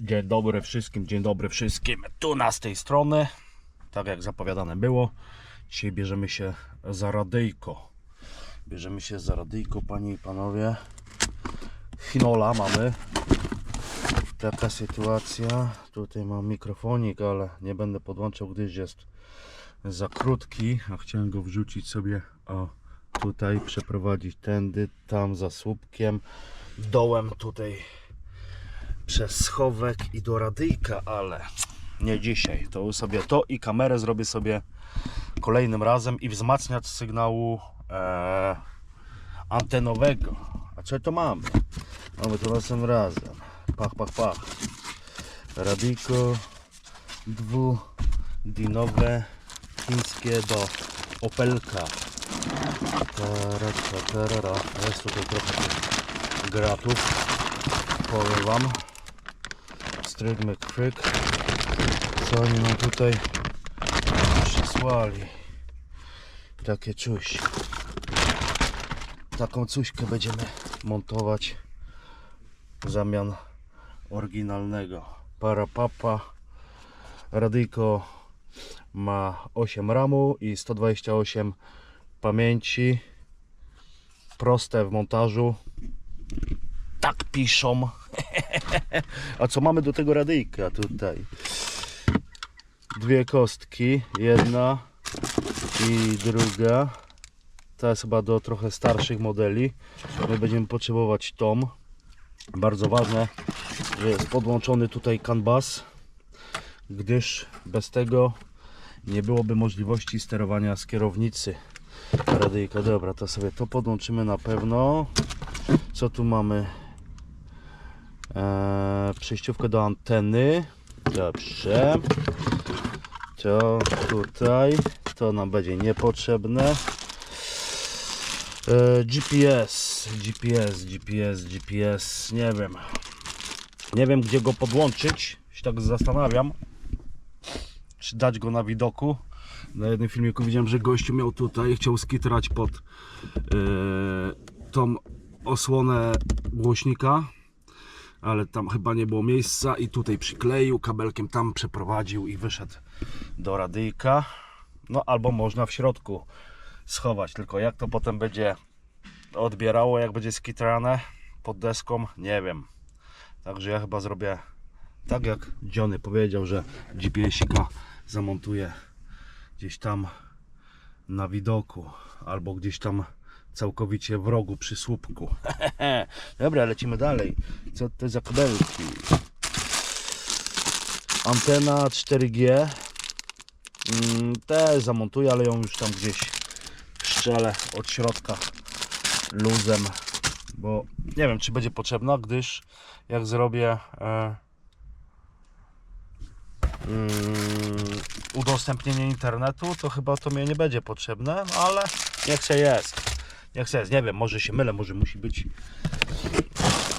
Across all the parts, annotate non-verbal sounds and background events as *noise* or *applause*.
Dzień dobry wszystkim, dzień dobry wszystkim. Tu na z tej strony, tak jak zapowiadane było, dzisiaj bierzemy się za radyjko. Bierzemy się za radyjko, panie i panowie. Hinola mamy. Taka sytuacja. Tutaj mam mikrofonik, ale nie będę podłączał, gdyż jest za krótki, a chciałem go wrzucić sobie o tutaj, przeprowadzić tędy, tam za słupkiem, dołem tutaj przez schowek i do radyjka, ale nie dzisiaj. To sobie to i kamerę zrobię sobie kolejnym razem i wzmacniacz sygnału e, antenowego. A co to mamy? Mamy to następnym razem. Pach, pach, pach. Radyjko dwudinowe chińskie do Opelka. Tara, tara, tarara. Jest tutaj trochę tych gratów. Powiem Wam. Stryk McCrick. Co oni nam tutaj przysłali? Takie coś. Taką cuśkę będziemy montować w zamian oryginalnego. Parapapa. Radyjko ma 8 ramu i 128 pamięci. Proste w montażu. Tak piszą. *laughs* A co mamy do tego radyjka tutaj? Dwie kostki, jedna i druga. Ta jest chyba do trochę starszych modeli. My będziemy potrzebować tą. Bardzo ważne, że jest podłączony tutaj CAN bus, gdyż bez tego nie byłoby możliwości sterowania z kierownicy radyjka. Dobra, to sobie to podłączymy na pewno. Co tu mamy? Eee, przejściówkę do anteny. Dobrze. To tutaj. To nam będzie niepotrzebne. Eee, GPS, GPS, GPS, GPS. Nie wiem. Nie wiem gdzie go podłączyć. Się tak zastanawiam. Czy dać go na widoku. Na jednym filmiku widziałem, że gościu miał tutaj, chciał skitrać pod eee, tą osłonę głośnika ale tam chyba nie było miejsca i tutaj przykleił, kabelkiem tam przeprowadził i wyszedł do radyjka. No albo można w środku schować, tylko jak to potem będzie odbierało, jak będzie skitrane pod deską, nie wiem. Także ja chyba zrobię tak jak Johnny powiedział, że GPS-ika zamontuję gdzieś tam na widoku albo gdzieś tam całkowicie w rogu przy słupku. *laughs* Dobra, lecimy dalej. Co to za kabelki? Antena 4G. Mm, Też zamontuję, ale ją już tam gdzieś strzelę od środka luzem, bo nie wiem czy będzie potrzebna, gdyż jak zrobię e, mm, udostępnienie internetu, to chyba to mnie nie będzie potrzebne, no ale niech się jest. Się jest, nie wiem, może się mylę, może musi być.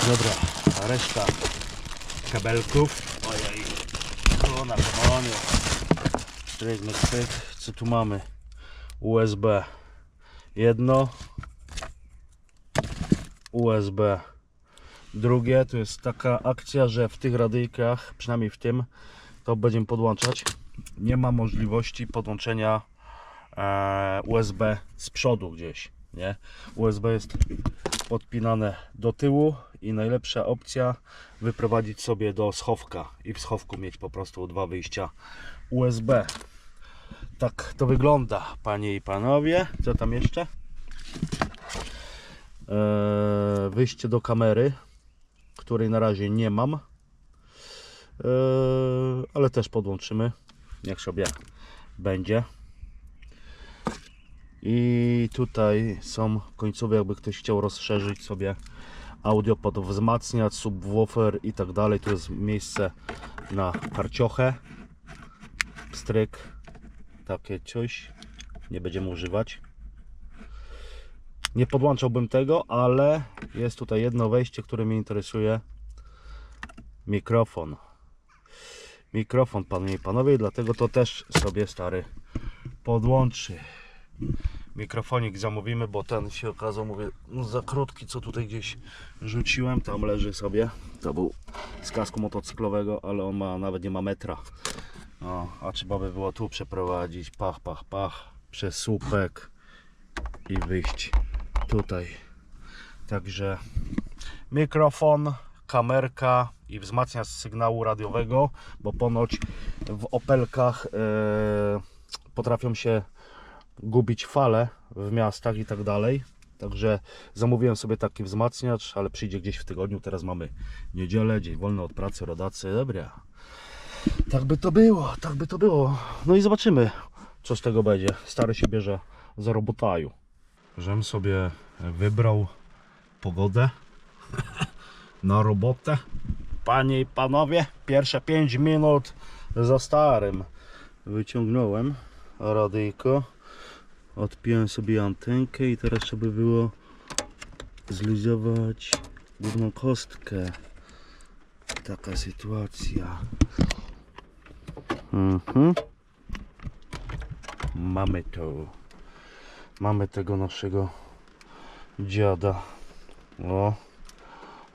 Dobra, a reszta kabelków. Ojej, tu na komonie. Stryk, stryk. Co tu mamy? USB. Jedno. USB. Drugie, to jest taka akcja, że w tych radyjkach, przynajmniej w tym, to będziemy podłączać. Nie ma możliwości podłączenia e, USB z przodu gdzieś, nie? USB jest podpinane do tyłu i najlepsza opcja wyprowadzić sobie do schowka i w schowku mieć po prostu dwa wyjścia USB. Tak to wygląda, panie i panowie. Co tam jeszcze? Eee, wyjście do kamery, której na razie nie mam, eee, ale też podłączymy. Niech sobie będzie. I tutaj są końcowe, jakby ktoś chciał rozszerzyć sobie audio pod wzmacniacz, subwoofer i tak dalej. Tu jest miejsce na karciochę, stryk, takie coś. Nie będziemy używać. Nie podłączałbym tego, ale jest tutaj jedno wejście, które mnie interesuje. Mikrofon. Mikrofon, panie i panowie, dlatego to też sobie stary podłączy mikrofonik zamówimy, bo ten się okazał, mówię, no za krótki, co tutaj gdzieś rzuciłem, tam leży sobie. To był z kasku motocyklowego, ale on ma, nawet nie ma metra. No, a trzeba by było tu przeprowadzić, pach, pach, pach, przez słupek i wyjść tutaj. Także mikrofon, kamerka i wzmacniacz sygnału radiowego, bo ponoć w Opelkach e, potrafią się gubić fale w miastach i tak dalej. Także zamówiłem sobie taki wzmacniacz, ale przyjdzie gdzieś w tygodniu. Teraz mamy niedzielę, dzień wolny od pracy, rodacy. Dobra. Tak by to było, tak by to było. No i zobaczymy, co z tego będzie. Stary się bierze za robotaju. Żem sobie wybrał pogodę *laughs* na robotę. Panie i panowie, pierwsze 5 minut za starym. Wyciągnąłem radyjko, odpiąłem sobie antenkę i teraz trzeba by było zluzować główną kostkę. Taka sytuacja. Mhm. Mamy to. Mamy tego naszego dziada. O.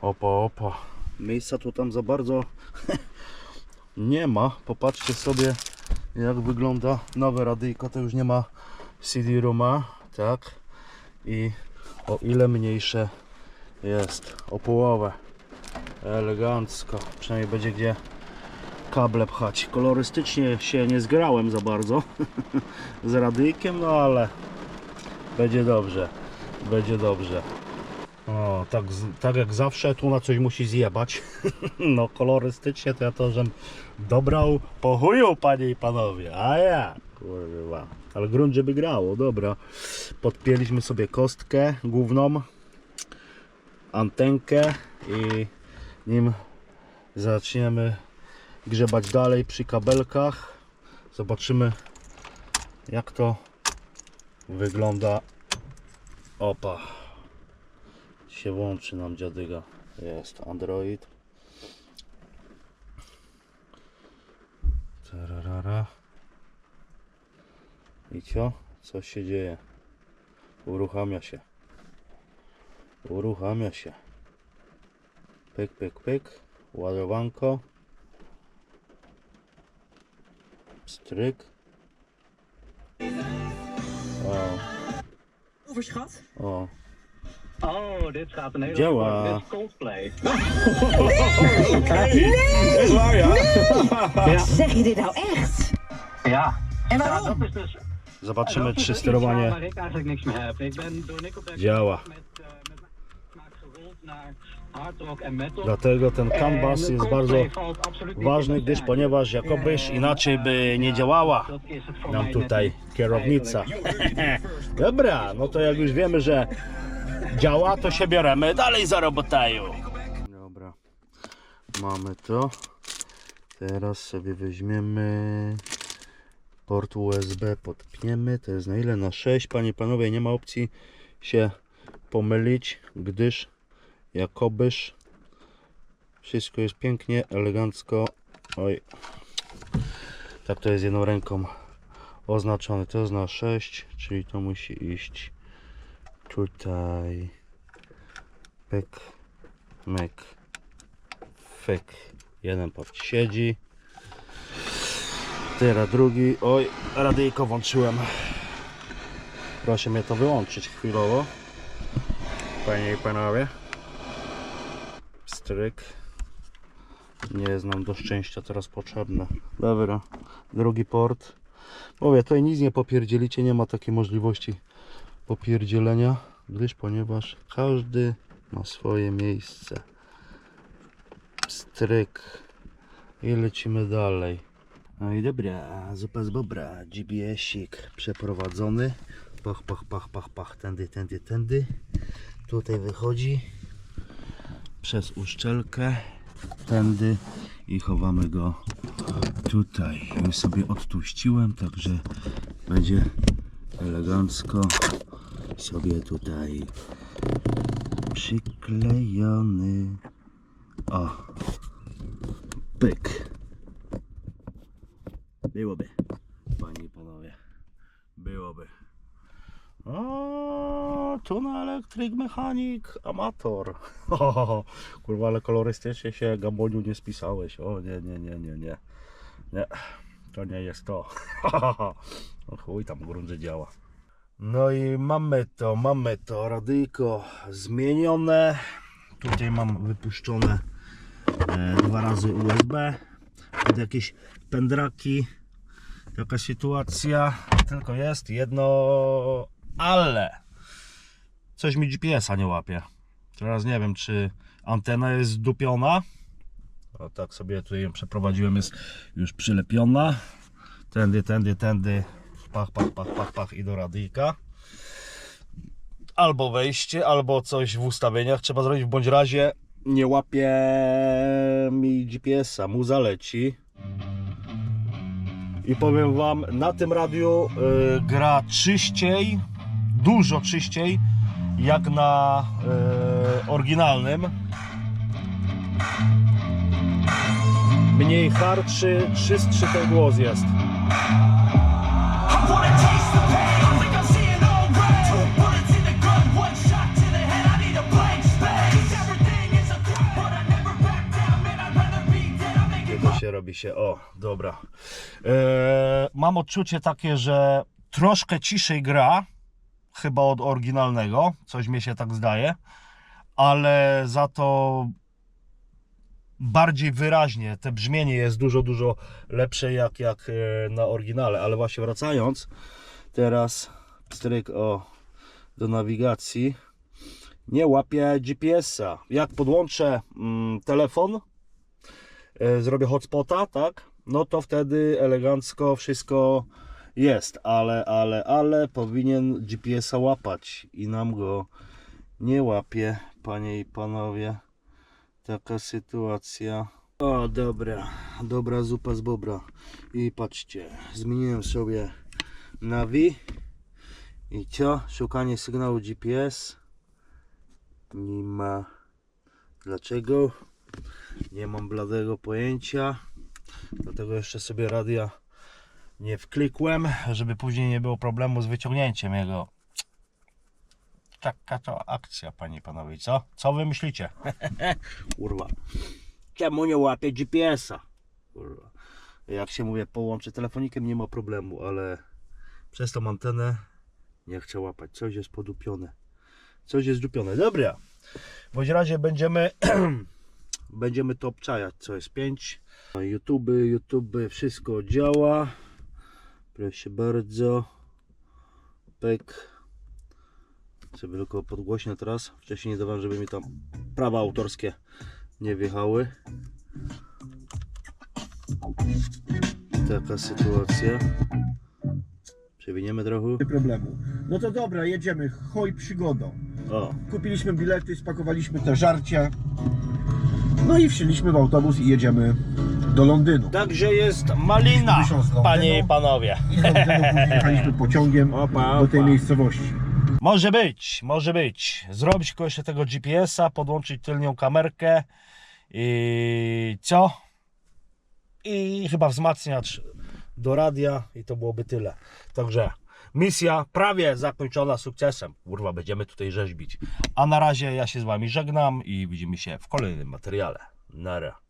Opa, opa. Miejsca tu tam za bardzo *laughs* nie ma. Popatrzcie sobie jak wygląda nowe radyjko. To już nie ma CD-ROMa, tak? I o ile mniejsze jest. O połowę. Elegancko. Przynajmniej będzie gdzie kable pchać. Kolorystycznie się nie zgrałem za bardzo *laughs* z radyjkiem, no ale będzie dobrze. Będzie dobrze. O, tak, tak jak zawsze tu na coś musi zjebać. *laughs* No kolorystycznie to ja to żem dobrał po chuju, panie i panowie. A ja, kurwa. Ale grunt, żeby grało, dobra. Podpięliśmy sobie kostkę główną, antenkę i nim zaczniemy grzebać dalej przy kabelkach, zobaczymy jak to wygląda. Opa się włączy nam dziadyga. Jest Android. Tararara. I co? Co się dzieje? Uruchamia się. Uruchamia się. Pyk, pyk, pyk. Ładowanko. Stryk. O, Overschat? o. Oh, dit gaat een hele Joa. Dit is Coldplay. *laughs* Nee! Is waar, ja? *laughs* Ja, Zeg je dit nou echt? ja. En Ja, waarom? dat is dus Zobaczymy, czy sterowanie Działa. metal. Dlatego ten En canvas jest Coldplay bardzo ważny, gdyż rijtje. ponieważ jakobyś Eh, inaczej by nie działała nam tutaj kierownica. *laughs* Dobra, no to jak już wiemy, że działa, to się bieremy dalej za robotaju. Dobra, mamy to. Teraz sobie weźmiemy port USB, podpniemy. To jest na ile? Na 6. Panie i panowie, nie ma opcji się pomylić, gdyż jakobyż wszystko jest pięknie, elegancko. Oj, tak to jest jedną ręką oznaczony. To jest na 6, czyli to musi iść tutaj. Pyk, myk, fyk. Jeden port siedzi. Teraz drugi. Oj, radyjko włączyłem. Proszę mnie to wyłączyć chwilowo. Panie i panowie. Stryk. Nie jest nam do szczęścia teraz potrzebne. Dobra, drugi port. Mówię, tutaj nic nie popierdzielicie, nie ma takiej możliwości popierdzielenia, gdyż ponieważ każdy ma swoje miejsce. Stryk. I lecimy dalej. No i dobra, zupa z bobra, GPS-ik przeprowadzony. Pach, pach, pach, pach, pach, tędy, tędy, tędy. Tutaj wychodzi przez uszczelkę, tędy i chowamy go tutaj. Już sobie odtuściłem, także będzie elegancko sobie tutaj przyklejony. O, pyk. Byłoby, panie i panowie, byłoby. O, tu na elektryk, mechanik, amator. *laughs* Kurwa, ale kolorystycznie się Gamboniu nie spisałeś. O nie, nie, nie, nie, nie. Nie, to nie jest to. *laughs* O chuj, tam grunże działa. No i mamy to, mamy to. Radyjko zmienione. Tutaj mam wypuszczone e, dwa razy USB. Pod jakieś pędraki. Taka sytuacja. Tylko jest jedno, ale coś mi GPS-a nie łapie. Teraz nie wiem, czy antena jest zdupiona. O tak sobie tutaj ją przeprowadziłem, jest już przylepiona. Tędy, tędy, tędy. Pach, pach, pach, pach, pach i do radyjka. Albo wejście, albo coś w ustawieniach trzeba zrobić. W bądź razie nie łapie mi GPS-a, mu zaleci. I powiem Wam, na tym radiu y, gra czyściej, dużo czyściej, jak na y, oryginalnym. Mniej harczy, czystszy ten głos jest. Robi się, o, dobra. E, mam odczucie takie, że troszkę ciszej gra, chyba od oryginalnego, coś mi się tak zdaje, ale za to bardziej wyraźnie, te brzmienie jest dużo, dużo lepsze jak, jak e, na oryginale, ale właśnie wracając, teraz stryk o, do nawigacji, nie łapie GPS-a. Jak podłączę mm, telefon, zrobię hotspota, tak? No to wtedy elegancko wszystko jest, ale, ale, ale powinien GPS-a łapać i nam go nie łapie, panie i panowie. Taka sytuacja. O, dobra, dobra zupa z bobra. I patrzcie, zmieniłem sobie nawi. I co? Szukanie sygnału GPS. Nie ma. Dlaczego? Nie mam bladego pojęcia. Dlatego jeszcze sobie radia nie wklikłem, żeby później nie było problemu z wyciągnięciem jego. Taka to akcja, panie i panowie. Co? Co wy myślicie? *laughs* Kurwa. Czemu nie łapie GPS-a? Kurwa. Jak się mówię, połączę telefonikiem, nie ma problemu, ale przez tą antenę nie chcę łapać. Coś jest podupione. Coś jest dupione. Dobra. W razie będziemy *clears throat* będziemy to obczajać, co jest 5. YouTube, YouTube, wszystko działa. Proszę bardzo. Pek. Sobie tylko podgłośnię teraz. Wcześniej nie dawałem, żeby mi tam prawa autorskie nie wjechały. Taka sytuacja. Przewiniemy trochę. problemu. No to dobra, jedziemy, hoj przygodą. O, Kupiliśmy bilety, spakowaliśmy te żarcia. No i wsiedliśmy w autobus i jedziemy do Londynu. także jest malina, Londynu. panie i panowie. I z Londynu później *laughs* jechaliśmy pociągiem Opa, do tej opa. miejscowości. Może być, może być. Zrobić tylko jeszcze tego GPS-a, podłączyć tylnią kamerkę i co? I chyba wzmacniacz do radia i to byłoby tyle. Także misja prawie zakończona sukcesem. Kurwa, będziemy tutaj rzeźbić. A na razie ja się z Wami żegnam i widzimy się w kolejnym materiale. Nara.